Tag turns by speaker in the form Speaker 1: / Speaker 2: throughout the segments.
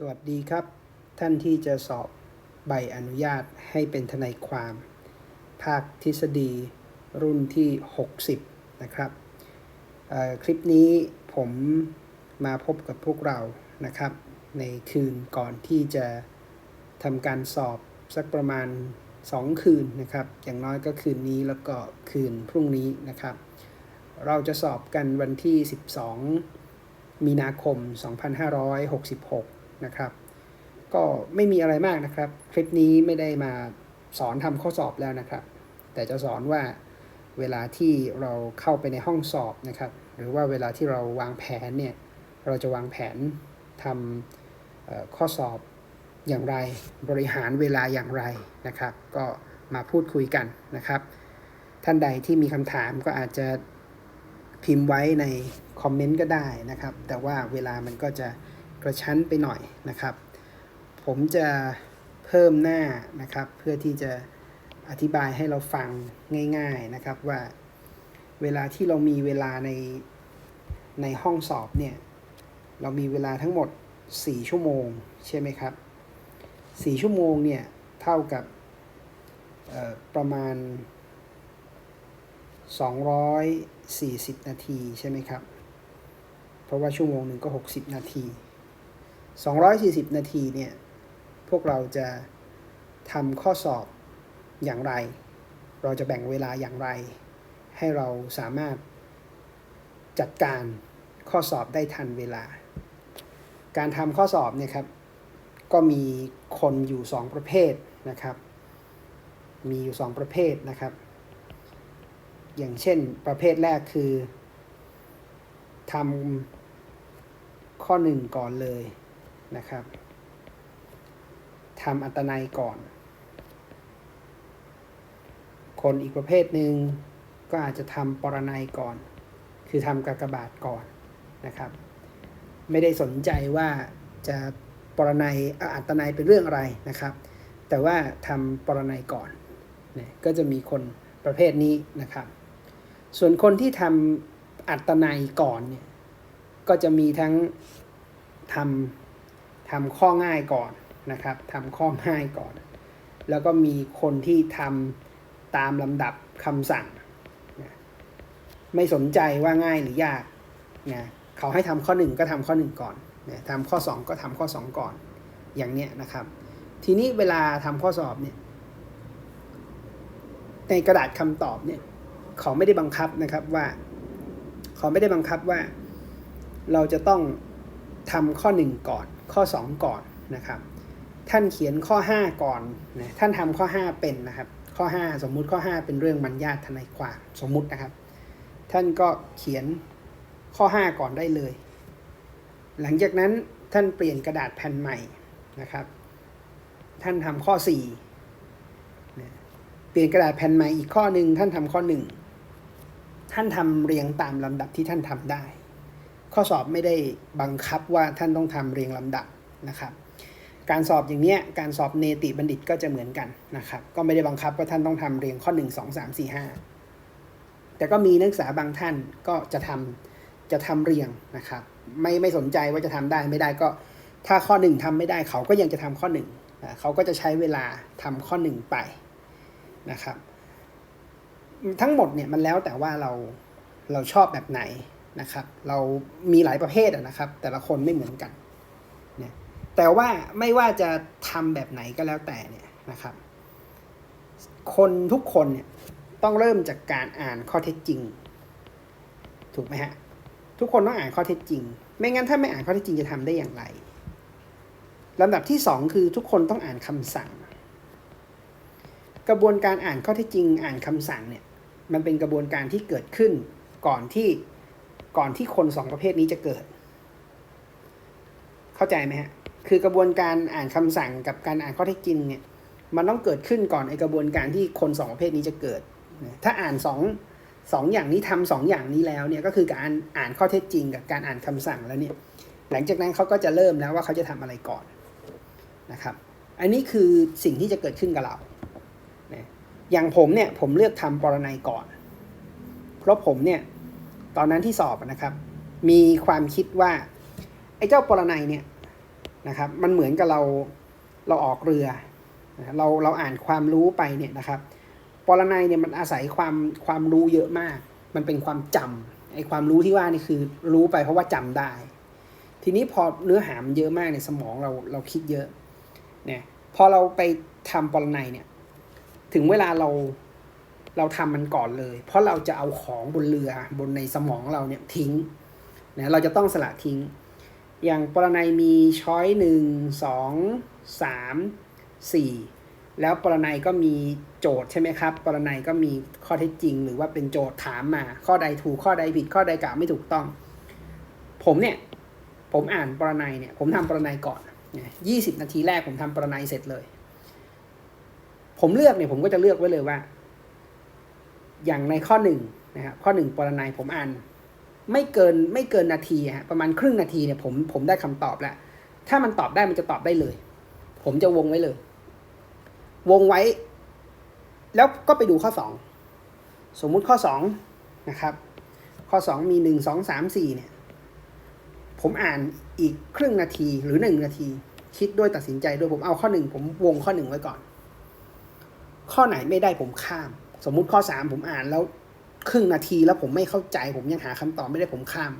Speaker 1: สวัสดีครับ ท่านที่จะสอบใบอนุญาตให้เป็นทนายความ ภาคทฤษฎีรุ่นที่ 60 นะครับคลิปนี้ผมมาพบกับพวกเรานะครับ ในคืนก่อนที่จะทำการสอบสักประมาณ 2 คืนนะครับ อย่างน้อยก็คืนนี้แล้วก็คืนพรุ่งนี้นะครับ เราจะสอบกันวันที่ 12 มีนาคม 2566 นะครับ ก็ไม่มีอะไรมากนะครับ คลิปนี้ไม่ได้มาสอนทำข้อสอบแล้วนะครับ แต่จะสอนว่าเวลาที่เราเข้าไปในห้องสอบนะครับ หรือว่าเวลาที่เราวางแผนเนี่ย เราจะวางแผนทำข้อสอบอย่างไร บริหารเวลาอย่างไรนะครับ ก็มาพูดคุยกันนะครับ ท่านใดที่มีคำถามก็อาจจะพิมพ์ไว้ในคอมเมนต์ก็ได้นะครับ แต่ว่าเวลามันก็จะ ระชั้นไปหน่อยนะครับ ผมจะเพิ่มหน้านะครับ เพื่อที่จะอธิบายให้เราฟังง่ายๆนะครับว่าเวลาที่เรามีเวลาในในห้องสอบเนี่ยเรามีเวลาทั้งหมด 4 ชั่วโมงใช่ไหมครับ 4 ชั่วโมงเนี่ยเท่ากับเอ่อประมาณ 240 นาทีใช่ไหมครับ เพราะว่าชั่วโมงหนึ่งก็ 60 นาที 240 นาทีเนี่ย พวกเราจะทำข้อสอบอย่างไร เราจะแบ่งเวลาอย่างไร ให้เราสามารถจัดการข้อสอบได้ทันเวลา การทำข้อสอบเนี่ยครับ ก็มีคนอยู่ 2 ประเภทนะครับ มีอยู่ 2 ประเภทนะครับ อย่างเช่นประเภทแรกคือทำข้อหนึ่งก่อนเลย นะครับทำอัตนัยก่อน คนอีกประเภทหนึ่งก็อาจจะทำปรนัยก่อน คือทำกากบาทก่อนนะครับ ไม่ได้สนใจว่าจะปรนัยเอาอัตนัยเป็นเรื่องอะไรนะครับ แต่ว่าทำปรนัยก่อนเนี่ยก็จะมีคนประเภทนี้นะครับ ส่วนคนที่ทำอัตนัยก่อนเนี่ยก็จะมีทั้งทำ ทำข้อง่ายก่อนนะครับทำข้อง่ายก่อน แล้วก็มีคนที่ทำตามลำดับคำสั่ง ไม่สนใจว่าง่ายหรือยากนะเขาให้ทำข้อหนึ่งก็ทำข้อหนึ่งก่อนนะทำข้อสองก็ทำข้อสองก่อนอย่างเนี้ยนะครับ ทีนี้เวลาทำข้อสอบเนี่ยในกระดาษคำตอบเนี่ยเขาไม่ได้บังคับนะครับว่า เขาไม่ได้บังคับว่า เราจะต้อง ทำข้อ 1 ก่อน ข้อ 2 ก่อนนะครับ ท่านเขียนข้อ 5 ก่อนนะท่านทำข้อ 5 เป็นนะครับ ข้อ 5 สมมุติข้อ 5 เป็นเรื่องมัญญาตทนายความสมมุตินะครับ ท่านก็เขียนข้อ 5 ก่อนได้เลย หลังจากนั้นท่านเปลี่ยนกระดาษแผ่นใหม่นะครับ ท่านทำข้อ4นะเปลี่ยนกระดาษแผ่นใหม่อีกข้อหนึ่งท่านทำข้อ 1 ท่านทำเรียงตามลำดับที่ท่านทำได้ ข้อสอบไม่ได้บังคับว่าท่านต้องทำเรียงลำดับนะครับ การสอบอย่างเนี้ยการสอบเนติบัณฑิตก็จะเหมือนกันนะครับ ก็ไม่ได้บังคับว่าท่านต้องทำเรียงข้อ 1 2 3 4 5 แต่ก็มีนักศึกษาบางท่านก็จะทำจะทำเรียงนะครับ ไม่ไม่สนใจว่าจะทำได้ไม่ได้ก็ถ้าข้อ 1ทำไม่ได้เขาก็ยังจะทำข้อ1นะเขาก็จะใช้เวลาทำข้อ 1 ไปนะครับ ทั้งหมดเนี่ยมันแล้วแต่ว่าเราเราชอบแบบไหน นะครับ เรามีหลายประเภทนะครับ แต่ละคนไม่เหมือนกันเนี่ยแต่ว่าไม่ว่าจะทำแบบไหนก็แล้วแต่เนี่ยนะครับ คนทุกคนเนี่ยต้องเริ่มจากการอ่านข้อเท็จจริง ถูกไหมฮะทุกคนต้องอ่านข้อเท็จจริง ไม่งั้นถ้าไม่อ่านข้อเท็จจริงจะทำได้อย่างไรลำดับที่สองคือทุกคนต้องอ่านคำสั่ง กระบวนการอ่านข้อเท็จจริง อ่านคำสั่งเนี่ยมันเป็นกระบวนการที่เกิดขึ้นก่อนที่ ก่อนที่คนสองประเภทนี้จะเกิด เข้าใจไหมฮะ คือกระบวนการอ่านคำสั่งกับการอ่านข้อเท็จจริงเนี่ย มันต้องเกิดขึ้นก่อนไอกระบวนการที่คนสองประเภทนี้จะเกิด ถ้าอ่านสองสองอย่างนี้ทำสองอย่างนี้แล้วเนี่ยก็คือการอ่านข้อเท็จจริงกับการอ่านคำสั่งแล้วเนี่ย หลังจากนั้นเขาก็จะเริ่มแล้วว่าเขาจะทำอะไรก่อนนะครับ อันนี้คือสิ่งที่จะเกิดขึ้นกับเราอย่างผมเนี่ยผมเลือกทำปรนัยก่อน เพราะผมเนี่ย ตอนนั้นที่สอบนะครับ มีความคิดว่า ไอ้เจ้าปรนัยเนี่ยนะครับ มันเหมือนกับเราเราออกเรือ เราเราอ่านความรู้ไปเนี่ยนะครับปรนัยเนี่ยมันอาศัยความความรู้เยอะมาก มันเป็นความจำไอ้ความรู้ที่ว่านี่คือรู้ไปเพราะว่าจำได้ ทีนี้พอเนื้อหามันเยอะมากในสมองเราเราคิดเยอะเนี่ยพอเราไปทำปรนัยเนี่ย ถึงเวลาเรา เราทำมันก่อนเลย เพราะเราจะเอาของบนเรือบนในสมองเราเนี่ยทิ้งนะเราจะต้องสละทิ้ง อย่างปรนัยมีช้อยหนึ่งสองสามสี่แล้วปรนัยก็มีโจทย์ใช่ไหมครับ ปรนัยก็มีข้อเท็จจริง หรือว่าเป็นโจทย์ถามมา ข้อใดถูกข้อใดผิดข้อใดกล่าวไม่ถูกต้อง ผมเนี่ย ผมอ่านปรนัยเนี่ย ผมทำปรนัยก่อนยี่สิบนาทีแรกผมทำปรนัยเสร็จเลย ผมเลือกเนี่ยผมก็จะเลือกไว้เลยว่า อย่างในข้อหนึ่งนะครับข้อหนึ่งปรนัยผมอ่าน ไม่เกินไม่เกินนาทีฮะประมาณครึ่งนาทีเนี่ยผมผมได้คำตอบแล้ว ถ้ามันตอบได้มันจะตอบได้เลย ผมจะวงไว้เลย วงไว้ แล้วก็ไปดูข้อสองสมมุติข้อสองนะครับ ข้อสองมีหนึ่งสองสามสี่เนี่ย ผมอ่านอีกครึ่งนาทีหรือหนึ่งนาที คิดด้วยตัดสินใจด้วยผมเอาข้อหนึ่งผมวงข้อหนึ่งไว้ก่อน ข้อไหนไม่ได้ผมข้าม สมมุติข้อสามผมอ่านแล้วครึ่งนาทีแล้วผมไม่เข้าใจ ผมยังหาคำตอบไม่ได้ผมข้าม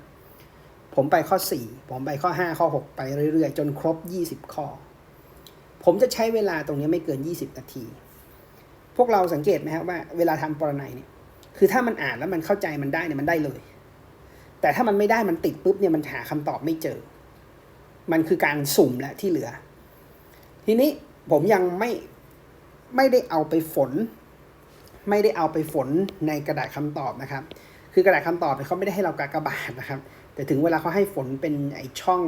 Speaker 1: ผมไปข้อสี่ผมไปข้อห้าข้อหกไปเรื่อยๆ จนครบยี่สิบข้อ ผมจะใช้เวลาตรงนี้ไม่เกินยี่สิบนาที พวกเราสังเกตไหมครับว่าเวลาทำปรนัยเนี่ยคือถ้ามันอ่านแล้วมันเข้าใจมันได้เนี่ยมันได้เลย แต่ถ้ามันไม่ได้มันติดปุ๊บเนี่ยมันหาคำตอบไม่เจอ มันคือการสุ่มแหละที่เหลือ ทีนี้ผมยังไม่ไม่ได้เอาไปฝน ไม่ได้เอาไปฝนในกระดาษคำตอบนะครับ คือกระดาษคำตอบเนี่ยเขาไม่ได้ให้เรากากบาทนะครับ แต่ถึงเวลาเขาให้ฝนเป็นไอช่อง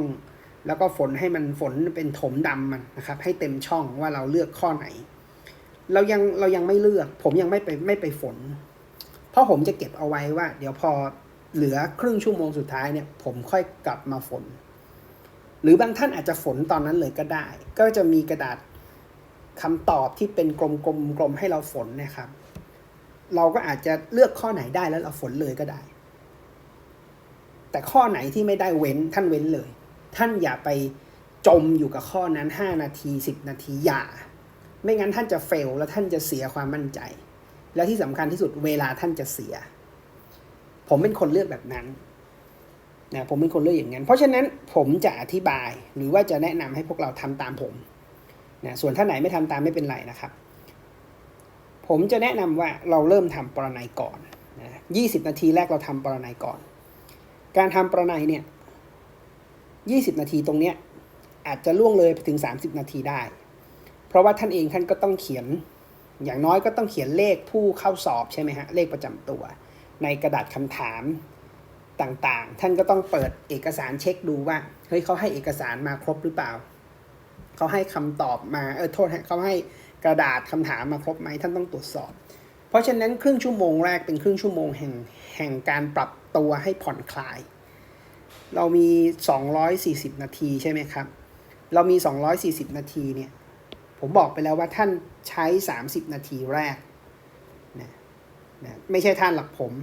Speaker 1: แล้วก็ฝนให้มันฝนเป็นถมดำมันนะครับ ให้เต็มช่องว่าเราเลือกข้อไหน เรายังเรายังไม่เลือก ผมยังไม่ไปไม่ไปฝน เพราะผมจะเก็บเอาไว้ว่า เดี๋ยวพอเหลือครึ่งชั่วโมงสุดท้ายเนี่ย ผมค่อยกลับมาฝน หรือบางท่านอาจจะฝนตอนนั้นเลยก็ได้ ก็จะมีกระดาษคำตอบที่เป็นกลมๆกลมให้เราฝนนะครับ เราก็อาจจะเลือกข้อไหนได้แล้วเราฝนเลยก็ได้ แต่ข้อไหนที่ไม่ได้เว้นท่านเว้นเลย ท่านอย่าไปจมอยู่กับข้อนั้น 5 นาที 10 นาทีอย่า ไม่งั้นท่านจะเฟลแล้วท่านจะเสียความมั่นใจ และที่สำคัญที่สุดเวลาท่านจะเสีย ผมเป็นคนเลือกแบบนั้นนะผมเป็นคนเลือกอย่างนั้น เพราะฉะนั้นผมจะอธิบายหรือว่าจะแนะนำให้พวกเราทำตามผมนะส่วนท่านไหนไม่ทำตามไม่เป็นไรนะครับ ผมจะแนะนำว่าเราเริ่มทำปรนัยก่อนนะยีนาทีแรกเราทำปรนัยก่อน การทำปรนัยเนี่ยยี่สิบนาทีตรงเนี้ยอาจจะล่วงเลยไปถึงสามสิบนาทีได้ เพราะว่าท่านเองท่านก็ต้องเขียน อย่างน้อยก็ต้องเขียนเลขผู้เข้าสอบใช่ไหมฮะ เลขประจำตัว ในกระดาษคำถามต่างๆ ท่านก็ต้องเปิดเอกสารเช็คดูว่า เฮ้ยเขาให้เอกสารมาครบหรือเปล่า เขาให้คำตอบมา เออโทษฮะเขาให้ กระดาษคำถามมาครบไหมท่านต้องตรวจสอบ เพราะฉะนั้นครึ่งชั่วโมงแรกเป็นครึ่งชั่วโมงแห่งแห่งการปรับตัวให้ผ่อนคลาย เรามี 240 นาทีใช่ไหมครับ เรามี 240 นาทีเนี่ยผมบอกไปแล้วว่าท่านใช้ 30 นาทีแรกนะนะไม่ใช่ท่านหลักผม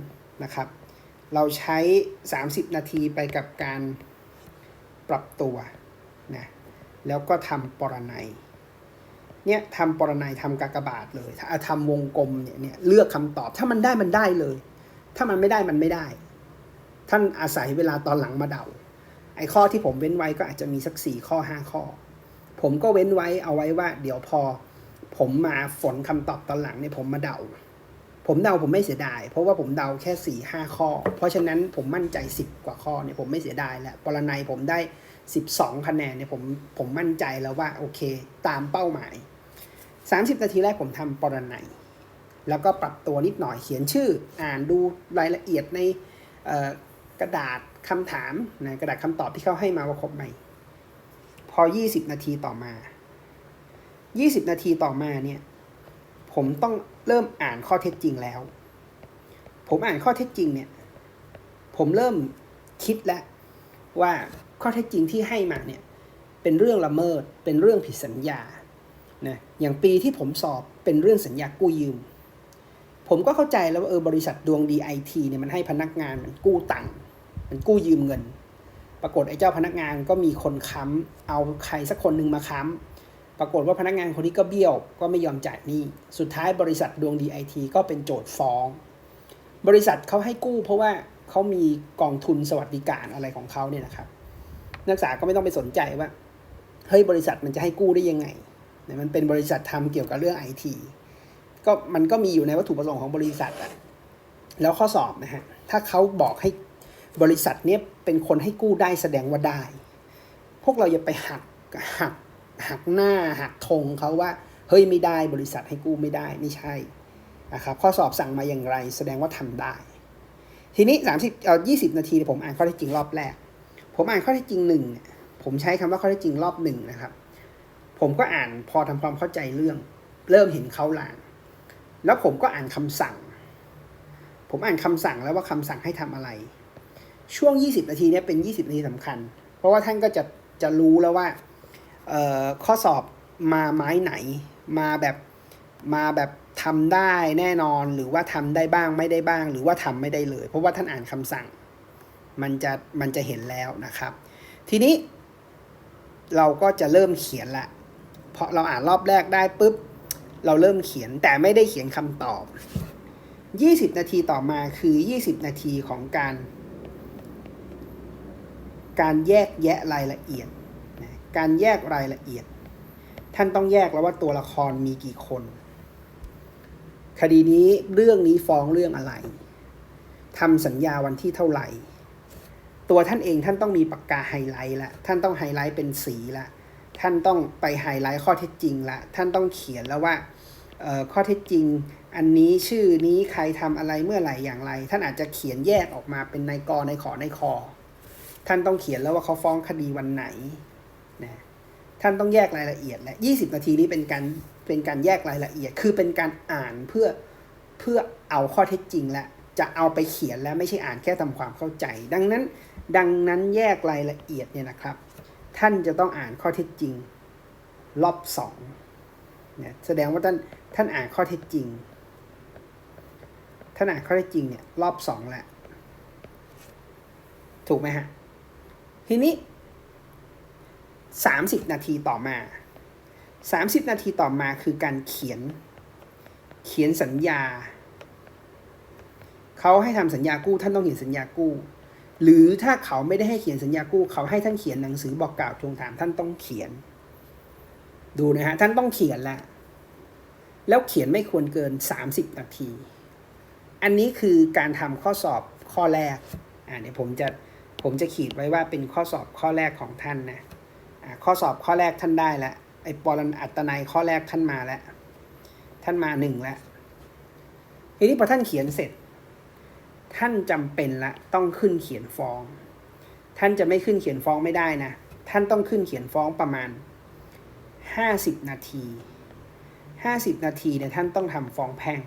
Speaker 1: นะครับ เราใช้ 30 นาทีไปกับการปรับตัวนะแล้วก็ทำปรนัย เนี่ยทำปรนัยทำกากบาทเลยถ้าทำวงกลมเนี่ยเนี่ยเลือกคำตอบถ้ามันได้มันได้เลย ถ้ามันไม่ได้มันไม่ได้ ท่านอาศัยเวลาตอนหลังมาเดา ไอ้ข้อที่ผมเว้นไว้ก็อาจจะมีสักสี่ข้อห้าข้อ ผมก็เว้นไว้เอาไว้ว่า เดี๋ยวพอ ผมมาฝนคำตอบตอนหลังเนี่ยผมมาเดา ผมเดาผมไม่เสียดาย เพราะว่าผมเดาแค่สี่ห้าข้อ เพราะฉะนั้นผมมั่นใจสิบกว่าข้อเนี่ยผมไม่เสียดายแล้วปรนัยผมได้สิบสองคะแนนเนี่ยผมผมมั่นใจแล้วว่าโอเค ตามเป้าหมาย สามสิบนาทีแรกผมทำปรนัยแล้วก็ปรับตัวนิดหน่อยเขียนชื่อ อ่านดูรายละเอียดในกระดาษคำถามนะกระดาษคำตอบที่เขาให้มาว่าครบไหมพอ 20 นาทีต่อมา 20 นาทีต่อมาเนี่ยผมต้องเริ่มอ่านข้อเท็จจริงแล้ว ผมอ่านข้อเท็จจริงเนี่ยผมเริ่มคิดแล้วว่าข้อเท็จจริงที่ให้มาเนี่ยเป็นเรื่องละเมิดเป็นเรื่องผิดสัญญา อย่างปีที่ผมสอบเป็นเรื่องสัญญากู้ยืม ผมก็เข้าใจแล้วว่าเออบริษัทดวงดีไอทีเนี่ยมันให้พนักงานมันกู้ตังค์มันกู้ยืมเงิน ปรากฏไอ้เจ้าพนักงานก็มีคนค้ำเอาใครสักคนหนึ่งมาค้ำปรากฏว่าพนักงานคนนี้ก็เบี้ยวก็ไม่ยอมจ่ายหนี้สุดท้ายบริษัทดวงดีไอทีก็เป็นโจทย์ฟ้อง บริษัทเขาให้กู้เพราะว่าเขามีกองทุนสวัสดิการอะไรของเขาเนี่ยนะครับ นักศึกษาก็ไม่ต้องไปสนใจว่าเฮ้ยบริษัทมันจะให้กู้ได้ยังไง นี่ยมันเป็นบริษัททำเกี่ยวกับเรื่องไอทีก็มันก็มีอยู่ในวัตถุประสงค์ของบริษัทอะแล้วข้อสอบนะฮะถ้าเขาบอกให้บริษัทเนี้ยเป็นคนให้กู้ได้แสดงว่าได้ พวกเราอย่าไปหักหักหักหน้าหักธงเขาว่าเฮ้ยไม่ได้บริษัทให้กู้ไม่ได้ไม่ใช่นะครับข้อสอบสั่งมาอย่างไร แสดงว่าทำได้ ทีนี้ 30เอ่อ20 นาทีผมอ่านข้อเท็จจริงรอบแรก ผมอ่านข้อเท็จจริงหนึ่งผมใช้คำว่าข้อเท็จจริงรอบหนึ่งนะครับ ผมก็อ่านพอทำความเข้าใจเรื่อง เริ่มเห็นเขาลาง แล้วผมก็อ่านคำสั่ง ผมอ่านคำสั่งแล้วว่าคำสั่งให้ทำอะไร ช่วง 20 นาทีนี้เป็น 20 นาทีสำคัญ เพราะว่าท่านก็จะจะรู้แล้วว่าข้อสอบมาไม้ไหน มาแบบมาแบบทำได้แน่นอนหรือว่าทำได้บ้างไม่ได้บ้าง หรือว่าทำไม่ได้เลย เพราะว่าท่านอ่านคำสั่ง มันจะมันจะเห็นแล้วนะครับ ทีนี้เราก็จะเริ่มเขียนละ พราะเราอ่านรอบแรกได้ปุ๊บ เราเริ่มเขียนแต่ไม่ได้เขียนคำตอบ 20 นาทีต่อมาคือ 20 นาทีของการ การแยกแยะรายละเอียดนะการแยกรายละเอียด ท่านต้องแยกแล้วว่าตัวละครมีกี่คน คดีนี้เรื่องนี้ฟ้องเรื่องอะไรทำสัญญาวันที่เท่าไหร่ ตัวท่านเองท่านต้องมีปากกาไฮไลท์ละท่านต้องไฮไลท์เป็นสีละ ท่านต้องไปไฮไลท์ข้อเท็จจริงละท่านต้องเขียนแล้วว่าข้อเท็จจริง อันนี้ชื่อนี้ใครทำอะไรเมื่อไหร่อย่างไร ท่านอาจจะเขียนแยกออกมาเป็นในกอในขอในคอท่านต้องเขียนแล้วว่าเขาฟ้องคดีวันไหนนะท่านต้องแยกรายละเอียดและ 20 นาทีนี้เป็นการเป็นการแยกรายละเอียด คือเป็นการอ่านเพื่อเพื่อเอาข้อเท็จจริงและจะเอาไปเขียนแล้วไม่ใช่อ่านแค่ทำความเข้าใจ ดังนั้นดังนั้นแยกรายละเอียดเนี่ยนะครับ ท่านจะต้องอ่านข้อเท็จจริง รอบสองเนี่ยแสดงว่าท่านท่านอ่านข้อเท็จจริง ท่านอ่านข้อเท็จจริงเนี่ยรอบสองแหละ ถูกไหมฮะ ทีนี้สามสิบนาทีต่อมาสามสิบนาทีต่อมาคือการเขียน เขียนสัญญา เขาให้ทำสัญญากู้ ท่านต้องเขียนสัญญากู้ หรือถ้าเขาไม่ได้ให้เขียนสัญญากู้ เขาให้ท่านเขียนหนังสือบอกกล่าวทวงถามท่านต้องเขียน ดูนะฮะท่านต้องเขียนแล้วแล้วเขียนไม่ควรเกิน 30 นาที อันนี้คือการทำข้อสอบข้อแรกอ่าเดี๋ยวผมจะผมจะขีดไว้ว่าเป็นข้อสอบข้อแรกของท่านนะอ่าข้อสอบข้อแรกท่านได้ล้วไอ้ปรนอัตนัยข้อแรกท่านมาแล้วท่านมาหนึ่งแล้วทีนี้พอท่านเขียนเสร็จ ท่านจำเป็นละต้องขึ้นเขียนฟ้อง ท่านจะไม่ขึ้นเขียนฟ้องไม่ได้นะ ท่านต้องขึ้นเขียนฟ้องประมาณ 50 นาที 50 นาทีเนี่ยท่านต้องทำฟ้องแพ่ง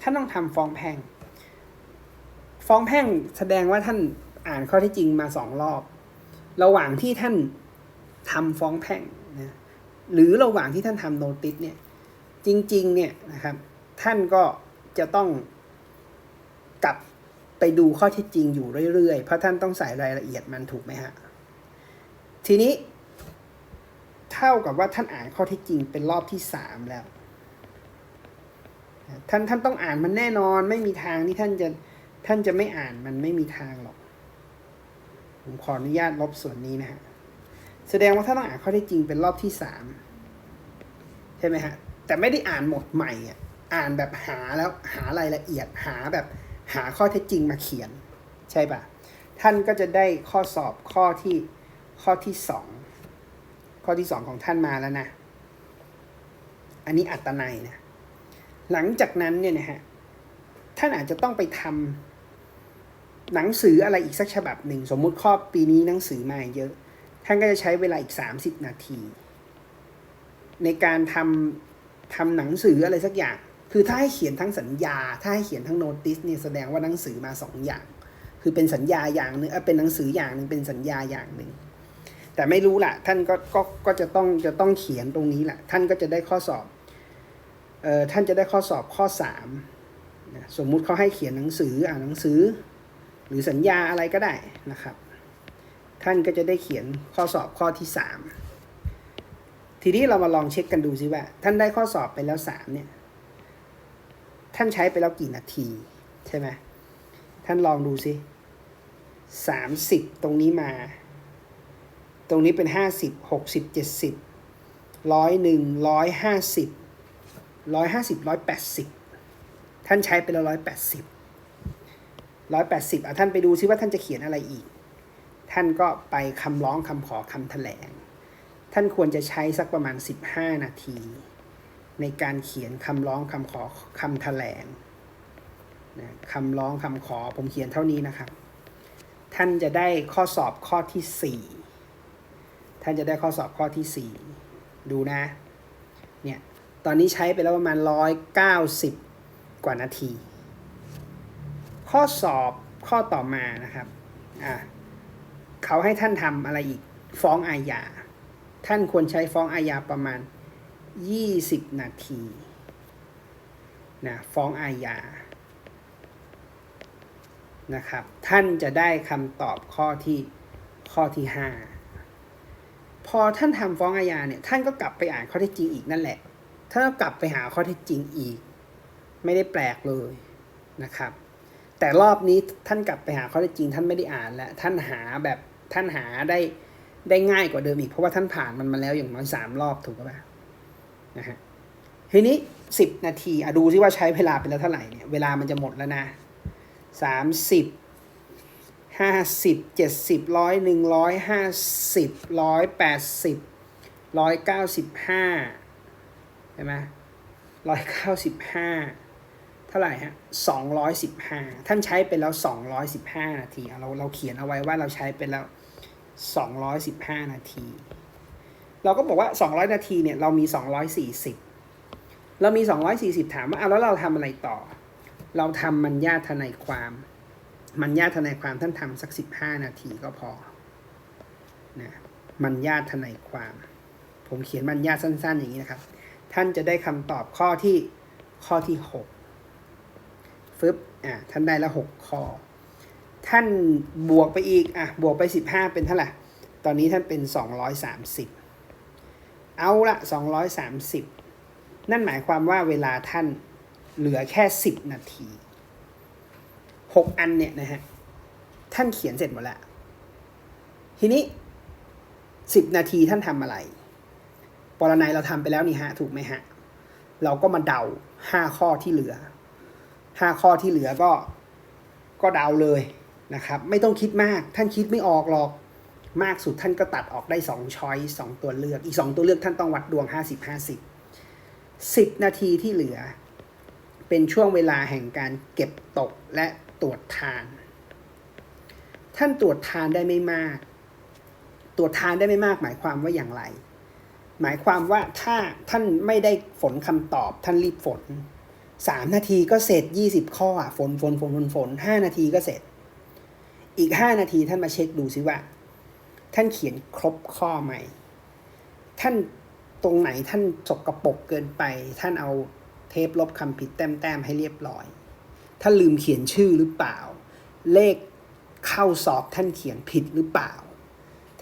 Speaker 1: ท่านต้องทำฟ้องแพ่ง ฟ้องแพ่งแสดงว่าท่านอ่านข้อเที่จริงมาสองรอบ ระหว่างที่ท่านทำฟ้องแพ่งนะหรือระหว่างที่ท่านทำโนติสเนี่ยจริงๆเนี่ยนะครับท่านก็จะต้อง กลับไปดูข้อเที่จริงอยู่เรื่อยๆ เพราะท่านต้องใส่รายละเอียดมันถูกไหมฮะ ทีนี้ เท่ากับว่าท่านอ่านข้อเที่จริงเป็นรอบที่สามแล้ว ท่านท่านต้องอ่านมันแน่นอนไม่มีทางที่ท่านจะท่านจะไม่อ่านมันไม่มีทางหรอก ผมขออนุญาตลบส่วนนี้นะฮะ แสดงว่าท่านต้องอ่านข้อเที่จริงเป็นรอบที่สามใช่ไหมฮะ แต่ไม่ได้อ่านหมดใหม่อะ อ่านแบบหาแล้วหารายละเอียดหาแบบ หาข้อเท็จจริงมาเขียน ใช่ปะท่านก็จะได้ข้อสอบข้อที่ข้อที่สองข้อที่สองของท่านมาแล้วนะ อันนี้อัตนัยนะหลังจากนั้นเนี่ยนะฮะท่านอาจจะต้องไปทำหนังสืออะไรอีกสักฉบับหนึ่ง สมมุติข้อปีนี้หนังสือมาเยอะ ท่านก็จะใช้เวลาอีก 30 นาที ในการทำทำหนังสืออะไรสักอย่าง คือถ้าให้เขียนทั้งสัญญา ถ้าให้เขียนทั้งโน้ติสเนี่ยแสดงว่าหนังสือมาสองอย่าง คือเป็นสัญญาอย่างหนึ่งเออเป็นหนังสืออย่างหนึ่งเป็นสัญญาอย่างหนึ่งแต่ไม่รู้ล่ะท่านก็ก็ก็จะต้องจะต้องเขียนตรงนี้แหละท่านก็จะได้ข้อสอบเอ่อท่านจะได้ข้อสอบข้อสามนะสมมุติเขาให้เขียนหนังสืออ่านหนังสือ หรือสัญญาอะไรก็ได้นะครับ ท่านก็จะได้เขียนข้อสอบข้อที่สามทีนี้เรามาลองเช็คกันดูซิว่า ท่านได้ข้อสอบไปแล้วสามเนี่ย ท่านใช้ไปแล้วกี่นาที ใช่ไหมท่านลองดูซิสามสิบตรงนี้มา ตรงนี้เป็นห้าสิบหกสิบเจ็ดสิบร้อยหนึ่งร้อยห้าสิบร้อยห้าสิบร้อยแปดสิบท่านใช้ไปแล้วร้อยแปดสิบร้อยแปดสิบอะท่านไปดูซิว่าท่านจะเขียนอะไรอีก ท่านก็ไปคำร้องคำขอคำแถลง ท่านควรจะใช้สักประมาณ15นาที ในการเขียนคำร้องคำขอคำแถลงนะคำร้องคำขอผมเขียนเท่านี้นะครับ ท่านจะได้ข้อสอบข้อที่ 4 ท่านจะได้ข้อสอบข้อที่ 4 ดูนะ เนี่ย ตอนนี้ใช้ไปแล้วประมาณ 190 กว่านาที ข้อสอบข้อต่อมานะครับ อะเขาให้ท่านทำอะไรอีก ฟ้องอาญา ท่านควรใช้ฟ้องอาญาประมาณ 20 นาทีนะฟ้องอาญานะครับ ท่านจะได้คำตอบข้อที่ข้อที่ 5 พอท่านทำฟ้องอาญาเนี่ยท่านก็กลับไปอ่านข้อเท็จจริงอีกนั่นแหละท่านก็กลับไปหาข้อเท็จจริงอีก ไม่ได้แปลกเลยนะครับ แต่รอบนี้ท่านกลับไปหาข้อเท็จจริง ท่านไม่ได้อ่านแล้วท่านหาแบบท่านหาได้ได้ง่ายกว่าเดิมอีก เพราะว่าท่านผ่านมันมาแล้วอย่างน้อยสามรอบถูกป่ะ นะฮะทีนี้สิบนาทีอะดูซิว่าใช้เวลาไปแล้วเท่าไหร่เนี่ย เวลามันจะหมดแล้วนะสามสิบห้าสิบเจ็ดสิบร้อยหนึ่งร้อยห้าสิบร้อยแปดสิบร้อยเก้าสิบห้าใช่ไหมร้อยเก้าสิบห้าเท่าไหร่ฮะสองร้อยสิบห้าท่านใช้ไปแล้วสองร้อยสิบห้านาทีเราเราเขียนเอาไว้ว่าเราใช้ไปแล้วสองร้อยสิบห้านาที เราก็บอกว่า 200 นาทีเนี่ยเรามี 240 เรามี 240 ถามว่าอ่แล้วเราทำอะไรต่อ เราทำมัญญาทนายความมัญญาทนายความท่านทำสัก 15 นาทีก็พอนะมัญญาทนายความ ผมเขียนมัญญาสั้น ๆ อย่างนี้นะครับ ท่านจะได้คำตอบข้อที่ข้อที่6ฟึบอะท่านได้ละ 6 ข้อ ท่านบวกไปอีกอะบวกไป 15 เป็นเท่าไหร่ตอนนี้ท่านเป็น 230 เอาละสองร้อยสามสิบนั่นหมายความว่าเวลาท่านเหลือแค่สิบนาทีหกอันเนี่ยนะฮะ ท่านเขียนเสร็จหมดแล้ว ทีนี้สิบนาทีท่านทำอะไร ปรนัยเราทำไปแล้วนี่ฮะ ถูกไหมฮะ เราก็มาเดาห้าข้อที่เหลือห้าข้อที่เหลือก็ก็เดาเลยนะครับ ไม่ต้องคิดมาก ท่านคิดไม่ออกหรอก มากสุดท่านก็ตัดออกได้สองช้อยสองตัวเลือก อีกสองตัวเลือกท่านต้องวัดดวงห้าสิบห้าสิบสิบนาทีที่เหลือ เป็นช่วงเวลาแห่งการเก็บตกและตรวจทาน ท่านตรวจทานได้ไม่มาก ตรวจทานได้ไม่มาก หมายความว่าอย่างไร หมายความว่าถ้าท่านไม่ได้ฝนคำตอบ ท่านรีบฝนสามนาทีก็เสร็จยี่สิบข้ออะฝนฝนฝนฝนฝนห้านาทีก็เสร็จ อีกห้านาทีท่านมาเช็คดูซิว่า ท่านเขียนครบข้อไหมท่านตรงไหนท่านสกรปรกเกินไป ท่านเอาเทปลบคำผิดแต้มๆให้เรียบร้อย ท่านลืมเขียนชื่อหรือเปล่า เลขเข้าสอบท่านเขียนผิดหรือเปล่า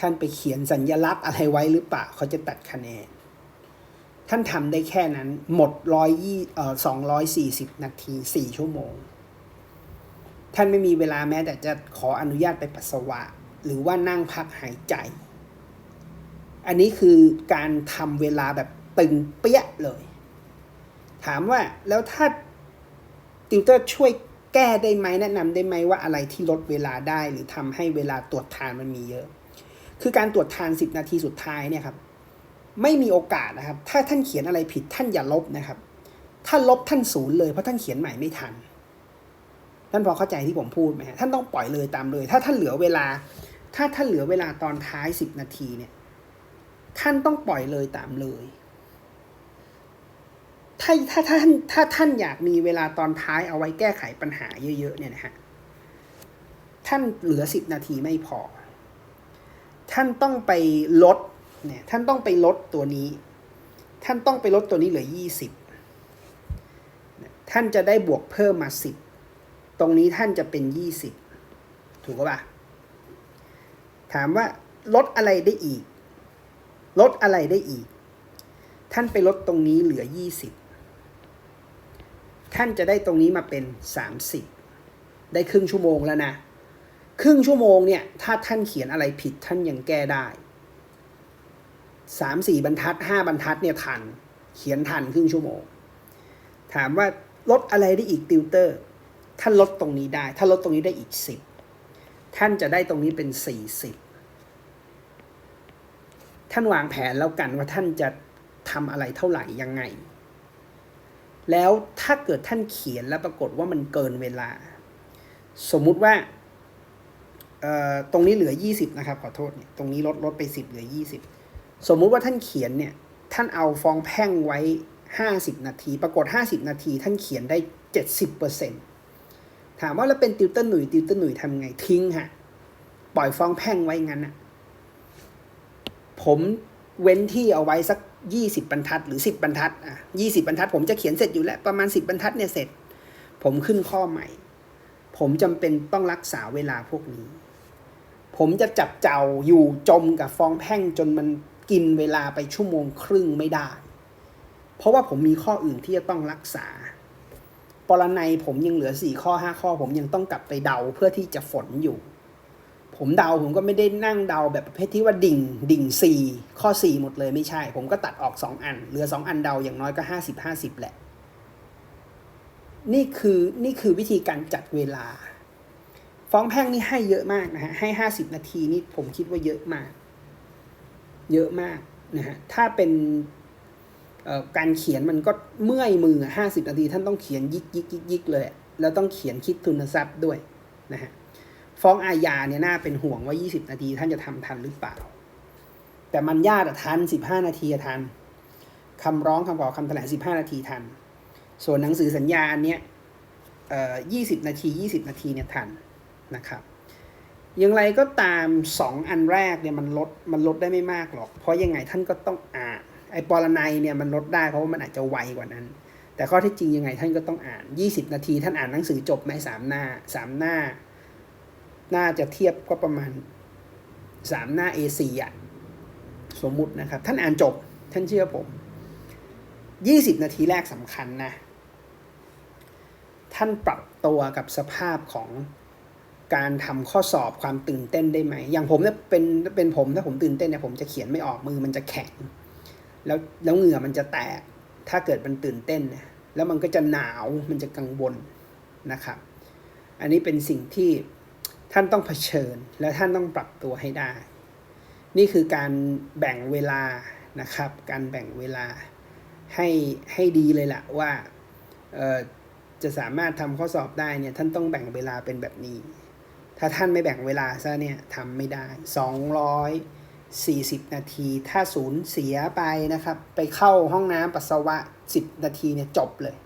Speaker 1: ท่านไปเขียนสัญญลักษณ์อะไรไว้หรือเปล่า เขาจะตัดคะแนน ท่านทำได้แค่นั้นหมดร้อยยี่เอ่อสองร้อยสี่สิบนาทีสี่ชั่วโมง ท่านไม่มีเวลาแม้แต่จะขออนุญาตไปปัสสาวะ หรือว่านั่งพักหายใจ อันนี้คือการทำเวลาแบบตึงเปี้ยเลย ถามว่าแล้วถ้าติวเตอร์ช่วยแก้ได้ไหมแนะนำได้ไหมว่าอะไรที่ลดเวลาได้หรือทำให้เวลาตรวจทานมันมีเยอะ คือการตรวจทาน 10 นาทีสุดท้ายเนี่ยครับไม่มีโอกาสนะครับ ถ้าท่านเขียนอะไรผิดท่านอย่าลบนะครับ ถ้าลบท่านศูนย์เลยเพราะท่านเขียนใหม่ไม่ทัน ท่านพอเข้าใจที่ผมพูดไหมฮะ ท่านต้องปล่อยเลยตามเลย ถ้าท่านเหลือเวลา ถ้าท่านเหลือเวลาตอนท้าย 10 นาทีเนี่ย ท่านต้องปล่อยเลยตามเลย ถ้าถ้าท่านถ้าท่านอยากมีเวลาตอนท้ายเอาไว้แก้ไขปัญหาเยอะ ๆ เนี่ยนะฮะ ท่านเหลือสิบนาทีไม่พอ ท่านต้องไปลดเนี่ย ท่านต้องไปลดตัวนี้ ท่านต้องไปลดตัวนี้เหลือยี่สิบท่านจะได้บวกเพิ่มมาสิบตรงนี้ท่านจะเป็นยี่สิบถูกป่ะ ถามว่าลดอะไรได้อีก ลดอะไรได้อีก ท่านไปลดตรงนี้เหลือ 20 ท่านจะได้ตรงนี้มาเป็น 30 ได้ครึ่งชั่วโมงแล้วนะ ครึ่งชั่วโมงเนี่ย ถ้าท่านเขียนอะไรผิดท่านยังแก้ได้สามสี่บรรทัดห้าบรรทัดเนี่ยทัน เขียนทันครึ่งชั่วโมง ถามว่าลดอะไรได้อีกติวเตอร์ ท่านลดตรงนี้ได้ ถ้าลดตรงนี้ได้อีกสิบท่านจะได้ตรงนี้เป็นสี่สิบ ท่านวางแผนแล้วกันว่าท่านจะทำอะไรเท่าไหร่ยังไง แล้วถ้าเกิดท่านเขียนแล้วปรากฏว่ามันเกินเวลา สมมุติว่าเอ่อตรงนี้เหลือ 20 นะครับ ขอโทษเนี่ยตรงนี้ลดลดไป 10 เหลือ 20 สมมุติว่าท่านเขียนเนี่ยท่านเอาฟองแพ่งไว้ 50 นาที ปรากฏ 50 นาที ท่านเขียนได้ 70%ถามว่าแล้วเป็นติวเตอร์หนุ่ยติวเตอร์หนุ่ยทำไงทิ้งฮะปล่อยฟองแพ่งไว้งั้นนะ ผมเว้นที่เอาไว้สัก 20 บรรทัดหรือ 10 บรรทัดอะ20 บรรทัด ผมจะเขียนเสร็จอยู่แล้วประมาณ 10 บรรทัดเนี่ยเสร็จ ผมขึ้นข้อใหม่ ผมจำเป็นต้องรักษาเวลาพวกนี้ ผมจะจับเจ้าอยู่จมกับฟองแพ่งจนมันกินเวลาไปชั่วโมงครึ่งไม่ได้ เพราะว่าผมมีข้ออื่นที่จะต้องรักษาปรนัยผมยังเหลือสี่ข้อห้าข้อ ผมยังต้องกลับไปเดาเพื่อที่จะฝนอยู่ ผมเดาผมก็ไม่ได้นั่งเดาแบบประเภทที่ว่าดิ่งดิ่งสี่ข้อสี่หมดเลยไม่ใช่ ผมก็ตัดออกสองอัน เหลือสองอันเดาอย่างน้อยก็ห้าสิบห้าสิบแหละ นี่คือนี่คือวิธีการจัดเวลา ฟ้องแพ่งนี่ให้เยอะมากนะฮะให้ห้าสิบนาทีนี่ผมคิดว่าเยอะมาก เยอะมากนะฮะถ้าเป็นการเขียนมันก็เมื่อยมือห้าสิบนาทีท่านต้องเขียนยิกยิกยิกยิกเลย แล้วต้องเขียนคิดทุนทรัพย์ด้วยนะฮะ ฟ้องอาญาเนี่ยน่าเป็นห่วงว่า 20 นาทีท่านจะทำทันหรือเปล่า แต่มันญาติทัน 15 นาทีอะทันคำร้องคำขอคำแถลง 15 นาทีทัน ส่วนหนังสือสัญญาอันเนี้ยเอ่อ20นาที 20 นาทีเนี่ยทันนะครับอย่างไรก็ตาม 2 อันแรกเนี่ยมันลดมันลดได้ไม่มากหรอก เพราะยังไงท่านก็ต้องอ่านไอ้ปรนัยเนี่ยมันลดได้เพราะว่ามันอาจจะไวกว่านั้น แต่ข้อที่จริงยังไงท่านก็ต้องอ่าน 20 นาทีท่านอ่านหนังสือจบไหมสามหน้าสามหน้า น่าจะเทียบก็ประมาณสามหน้า A4 อะสมมุตินะครับ ท่านอ่านจบ ท่านเชื่อผม 20 นาทีแรกสำคัญนะ ท่านปรับตัวกับสภาพของการทำข้อสอบความตื่นเต้นได้ไหม อย่างผมเนี่ยเป็นเป็นผมถ้าผมตื่นเต้นเนี่ยผมจะเขียนไม่ออกมือมันจะแข็ง แล้วแล้วเหงื่อมันจะแตก ถ้าเกิดมันตื่นเต้นนี่ยแล้วมันก็จะหนาวมันจะกังวลนะครับ อันนี้เป็นสิ่งที่ ท่านต้องเผชิญ และท่านต้องปรับตัวให้ได้ นี่คือการแบ่งเวลานะครับ การแบ่งเวลาให้ให้ดีเลยละว่าเอ่อจะสามารถทำข้อสอบได้เนี่ยท่านต้องแบ่งเวลาเป็นแบบนี้ ถ้าท่านไม่แบ่งเวลาซะเนี่ยทำไม่ได้ 240 นาที ถ้าศูนย์เสียไปนะครับ ไปเข้าห้องน้ำปัสสาวะ 10 นาทีเนี่ยจบเลย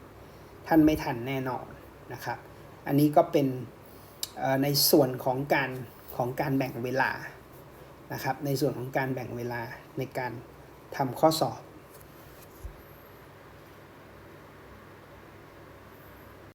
Speaker 1: ท่านไม่ทันแน่นอนนะครับ อันนี้ก็เป็น ในส่วนของการของการแบ่งเวลานะครับในส่วนของการแบ่งเวลาในการทำข้อสอบ